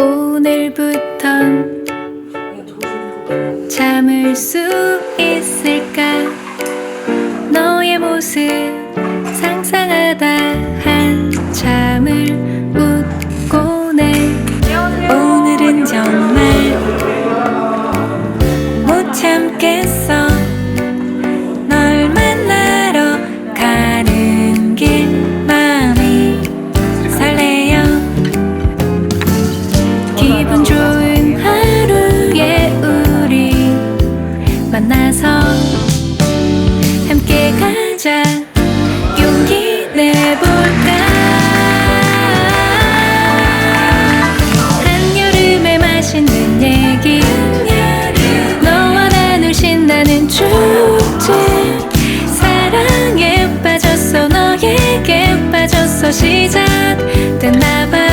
오늘부턴 참을 수 있을까? 너의 모습 상상하다 만나서 함께 가자. 용기 내볼까? 한여름에 맛있는 얘기. 너와 나눌 신나는 축제. 사랑에 빠졌어 너에게 빠졌어 시작됐나봐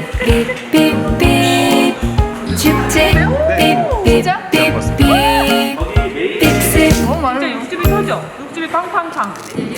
삐삐삐삐 축제 삐삐삐삐 빅스 너무 많아요. 육즙이 터져. 육즙이 팡팡팡. 음.